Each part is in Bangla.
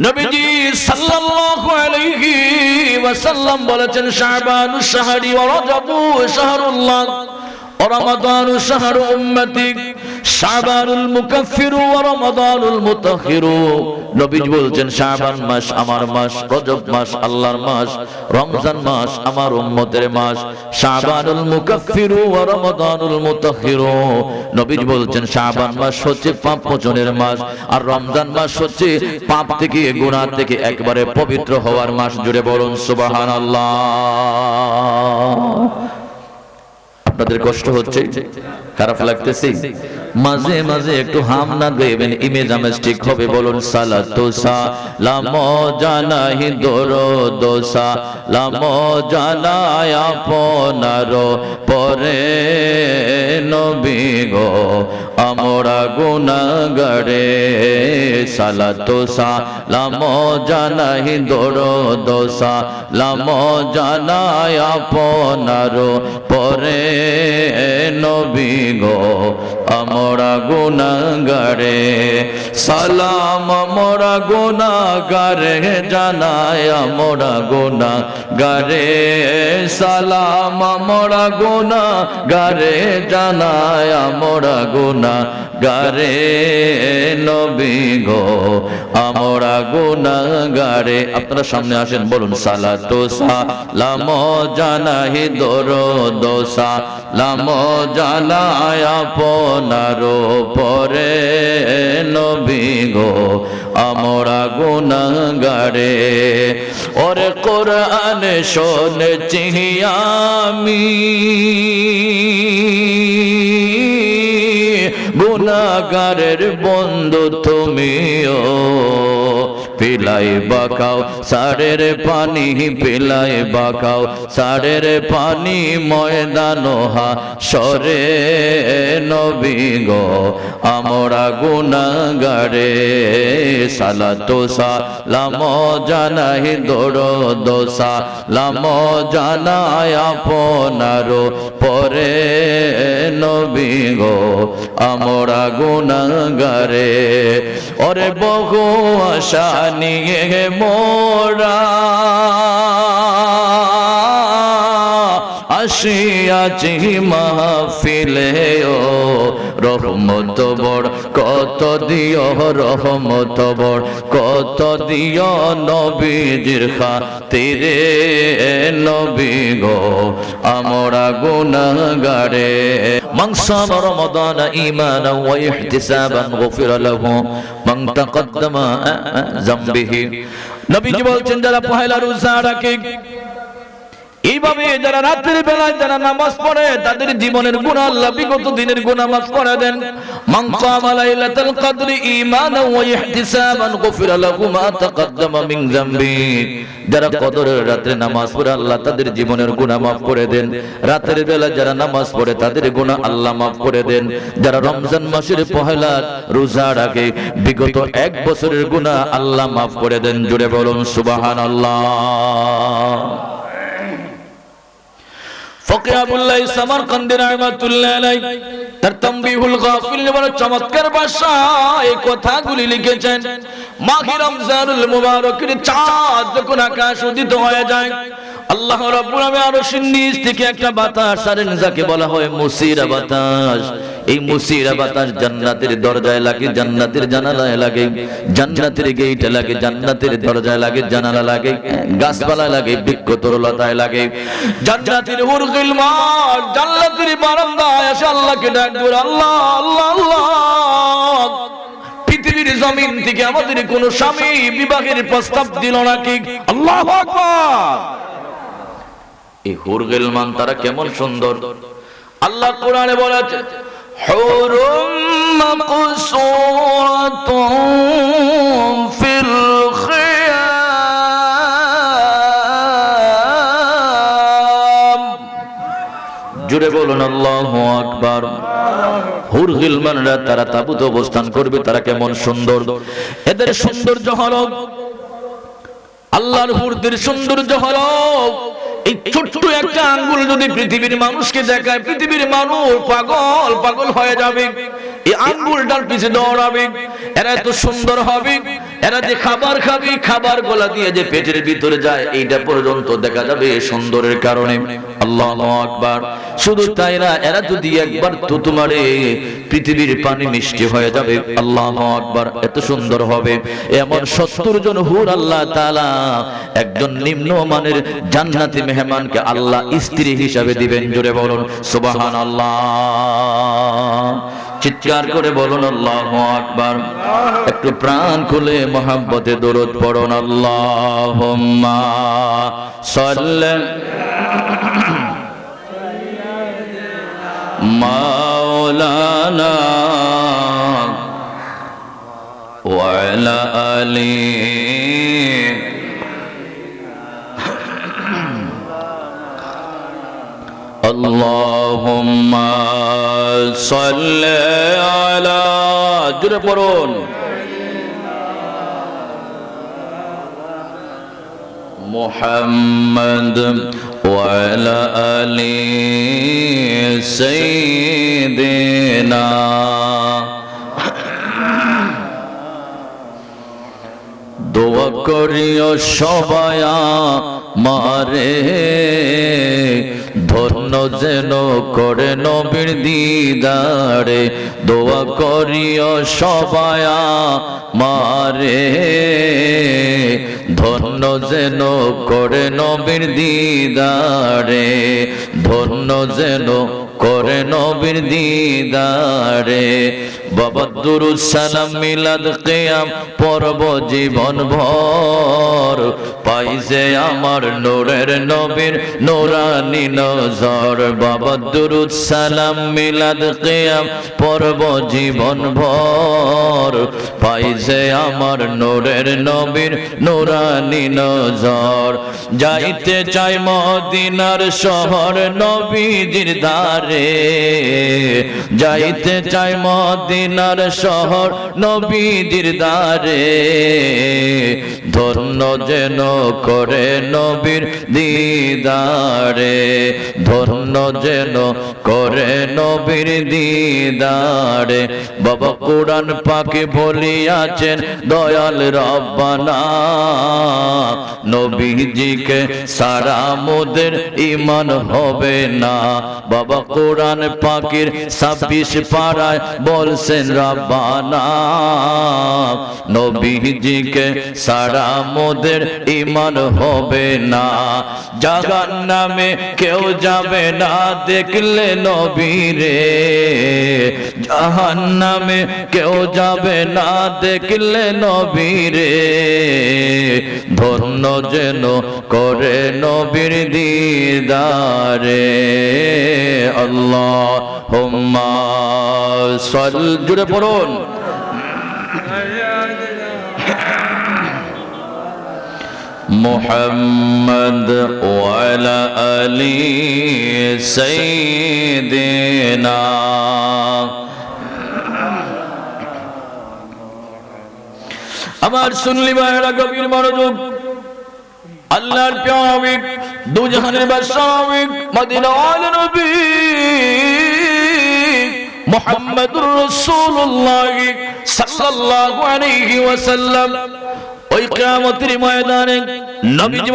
নবীজি সাল্লাল্লাহু আলাইহি ওয়াসাল্লাম বলেছেন শাবানু শাহরি ওয়া রাজাবু শাহরুল্লাহ ওয়া রমাদানু শাহরু উম্মতিক শাবানুল মুকাফিরু ওয়া রমাদানুল মুতাহহিরু নবীজ বলছেন, শাবান মাস আমার মাস, রজব মাস আল্লাহর মাস, রমজান মাস আমার উম্মতের মাস, শাবানুল মুকাফিরু ওয়া রমাদানুল মুতাহহিরু নবীজ বলছেন, শাবান মাস হচ্ছে পাপ মোচনের মাস, আর রমজান মাস হচ্ছে পাপ থেকে, গুনাহ থেকে একবারে পবিত্র হওয়ার মাস। জুড়ে বলুন, সুবহানাল্লাহ। আপনাদের কষ্ট হচ্ছে? খারাপ লাগতেছে। মাঝে মাঝে একটু হাম না দেবেন ইমেজ আমেজ ঠিক হবে বলুন সালাতু সালাম জানাহি দরো দোসা লাম জানায় আপনার, পরে নবী গো, আমরা গুনাহগারে সালাতু সালাম জানাহি দরো দোসা লাম জানায় আপনার, পরে নবী গো আমরা গুনাহগারে। সালাম আমরা গুনাহগারে জানাই আমরা গুনাহগারে। সালাম আমরা গুনাহগারে জানাই আমরা গুনাহগারে নবী গো, আমরা গুনাহগারে। আপনারা সামনে আসেন, বলুন, সালাতু সালাম জানাহি দরুদ লাম জানায় আপনার পরে নবী গো, আমরা গুনাহগারে। ওরে কোরআন শুনেছি আমি। গুনাগারের বন্ধু তুমিও। পিলাই বাকাও, সারের পানি, পিলাই বাকাও, সারের পানি ময়দান হা, সরে নবী গো। আমরা গুনাগারে সালাতো সালাম জানাই দৌড় দোসা লাম জানায় আপনার পরে নবী গো। আমরা গুনাগারে ওরে বহু আশা নিয়ে মোরা। আসিয়াছি মাহফিলে ও রহমত বড় কত দিও রহমত বড় কত দিও নবীজির খাতিরে নবী গো আমরা গুনাহগারে من صام رمضان إيمانا واحتسابا غفر له من تقدم ذنبه নবীজি বলছেন যারা পহেলা রোজা রাখে এইভাবে যারা রাত্রির বেলায় যারা নামাজ পড়ে, তাদের জীবনের গুনাহ আল্লাহ বিগত দিনের গুনাহ মাফ করে দেন। মান কামা লাইলাতুল কদরি ঈমানান ওয়া ইহতিসাবান গুফিরা লাহু মা তাকাদ্দামা মিন যামবি। যারা কদরের রাতে নামাজ পড়ে, আল্লাহ তাদের জীবনের গুনাহ মাফ করে দেন। রাতের বেলা যারা নামাজ পড়ে, তাদের গুনাহ আল্লাহ মাফ করে দেন। যারা রমজান মাসের পহেলা রোজা রাখে বিগত এক বছরের গুনাহ আল্লাহ মাফ করে দেন। জুড়ে বলুন, সুবহানাল্লাহ। ফকির আবুল্লাহ সামারকান্দি এই কথাগুলি লিখেছেন। আকাশ হয়ে যায়, আল্লাহ রাব্বুল আলামিন আরশের নিচ থেকে একটা বাতাস, আর যাকে বলা হয় মুসিরা বাতাস। এই মুসিরা বাতাস জান্নাতের দরজায় লাগে, জান্নাতের জানালায় লাগে, জান্নাতের গেইটে লাগে, জান্নাতের দরজায় লাগে, জানালা লাগে, গাছপালায় লাগে বৃক্ষ তরলতায় লাগে। জান্নাতের হুরগিল মাঠ, জান্নাতের বারান্দায় এসে আল্লাহকে ডাক দেবে আল্লাহ আল্লাহ আল্লাহ। পৃথিবীর জমিন থেকে আমাদের কোন স্বামী বিবাহের প্রস্তাব দিল নাকি আল্লাহ এই হুরগেল মান তারা কেমন সুন্দর। আল্লাহ কোরআনে বলেছে حور مقصورة في الخيام জুড়ে বলুন আল্লাহু আকবার হুর গিলমানরা তারা তাবুতে অবস্থান করবে তারা কেমন সুন্দর এদের সৌন্দর্য হলো আল্লাহর হুরদের সৌন্দর্য হলো এই ছোট্ট একটা আঙ্গুল যদি পৃথিবীর মানুষকে দেখায়, পৃথিবীর মানুষ পাগল পাগল হয়ে যাবে। এই আঙ্গুলটার পিছে দৌড়াবে, এরা এত সুন্দর হবে। এরা যে খাবার খাবি খাবার গলা দিয়ে যে পেটের ভিতরে যায়, এইটা পর্যন্ত দেখা যাবে সুন্দরের কারণে। আল্লাহ আকবার। শুধু তাই না, এরা যদি একবার তুতু মারে, পৃথিবীর পানি মিষ্টি হয়ে যাবে। আল্লাহ আকবার, এত সুন্দর হবে। এমন সত্তর জন হুর আল্লাহ তালা একজন নিম্ন মানের জান্নাতি মেহমানকে আল্লাহ স্ত্রী হিসাবে দিবেন, জোরে বলুন সুবাহান আল্লাহ চিৎকার করে বলুন আল্লাহ আকবার একটু প্রাণ খুলে মহাব্বতে দরদ পড়ুন আল্লাহ সাল্লে মাওলানা وعلى آله اللهم صل على জোরে পড়ুন محمد وعلى آل سيدنا দোয়া করিও সবায়া মারে। ধন্য যেন করে নবীর দিদারে, দোয়া করিও সবায়া মারে। ধন্য যেন করে নবীর দিদারে, ধন্য যেন করে নবীর দিদারে। বাবা দুরুদ সালাম মিলাদ কিয়াম, পর্ব জীবন ভর পাইছে আমার নূরের নবীর নূরানি নজর। বাবা দুরুদ সালাম, মিলাদ কিয়াম, পর্ব জীবন ভর। পাইছে আমার নূরের নবীর নূরানি নজর। যাইতে চাই মদিনার শহর নবীজির ধারে যাইতে চাই মদিনার শহর নবীজির দ্বারে। ধন্য যেন করে নবীর দিদারে, ধন্য যেন করে নবীর দিদারে। বাবা কোরআন পাকে বলিয়াছেন, দয়াল রব্বানা। নবীজিকে সারা মোদের ইমান হবে না। বাবা কোরআন পাকের ছাব্বিশ পাড়ায় বলছেন, রব্বানা, নবীজিকে সারা মোদের ইমান হবে না। জাগান নামে কেউ যাবে না দেখলে নবীরে। জাহান নামে কেউ যাবে না দেখলে নবীরে। ধন্য যেন করে নবীর দিদারে। আল্লাহ হোম্মা সল জুড়ে পড়ুন محمد وعلى آل سيدنا আমার শুনলি ভাইরা গভীর মনোযোগ আল্লাহর প্রিয় দু জাহানের বাদশাহ মদিনা আল নবী মুহাম্মদুর রাসূলুল্লাহ সাল্লাল্লাহু আলাইহি ওয়াসাল্লাম ওই কিয়ামতের ময়দানে নবীজি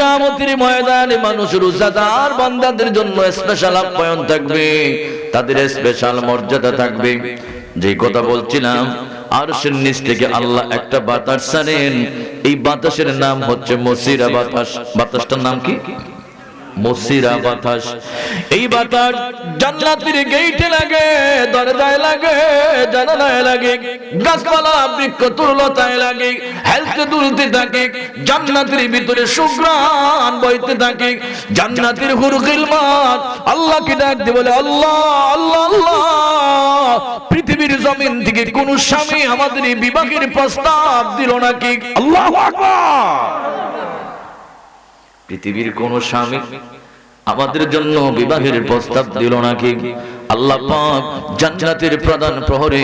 কামতির ময়দানে মানুষ রোজাদার বান্দাদের জন্য স্পেশাল আপ্যায়ন থাকবে, তাদের স্পেশাল মর্যাদা থাকবে। যে কথা বলছিলাম আর নিচ থেকে আল্লাহ একটা বাতাস ছাড়েন, এই বাতাসের নাম হচ্ছে মসিরা বাতাস। বাতাসটার নাম কি? মসিরা বাতাস। এই বাতাস জান্নাতের গেইটে লাগে, দরজায় লাগে, জানালায় লাগে, গাছপালা, বৃক্ষ তুলতায় লাগে হেলতে দুলতে থাকে, জান্নাতের ভিতরে সুগ্রাণ বইতে থাকে, জান্নাতের হুরগিল মাত, আল্লাহকে ডাক দিয়ে বলে, আল্লাহ আল্লাহ আল্লাহ, পৃথিবীর জমিন থেকে কোন স্বামী আমাদের বিবাহের প্রস্তাব দিল নাকি? আল্লাহ পৃথিবীর কোন স্বামী আমাদের জন্য বিবাহের প্রস্তাব দিল নাকি? আল্লাহ পাক জান্নাতের প্রধান প্রহরে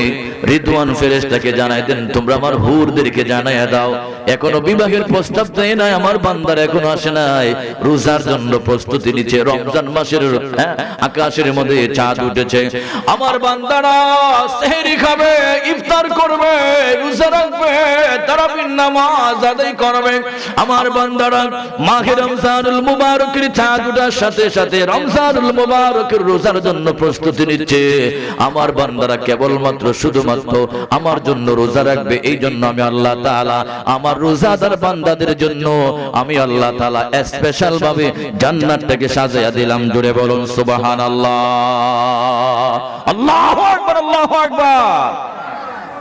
রিদওয়ান ফেরেশতাকে জানাই দেন, তোমরা আমার হুরদেরকে জানাইয়া দাও এখনও বিবাহের প্রস্তাব দেয় নাই আমার বান্দার এখনও আসে নাই। রোজার জন্য প্রস্তুতি নিচ্ছে রমজান মাসের হ্যাঁ, আকাশের মধ্যে চাঁদ উঠেছে। আমার বান্দারা সেহরি খাবে ইফতার করবে রোজা রাখবে তারাবির নামাজ আদায় করবে। আমার বান্দারা রমজানুল মুবারকের চাঁদ সাথে সাথে রমজানুল মুবারকের রোজার জন্য প্রস্তুতি নিচ্ছে। আমার বান্দারা কেবলমাত্র শুধুমাত্র আমার জন্য রোজা রাখবে এই জন্য আমি আল্লাহ তাআলা আমার রোজাদার বান্দাদের জন্য আমি আল্লাহ তালা স্পেশাল ভাবে জান্নাতটাকে সাজাইয়া দিলাম। জুড়ে বলুন সুবাহান আল্লাহ আল্লাহ আল্লাহু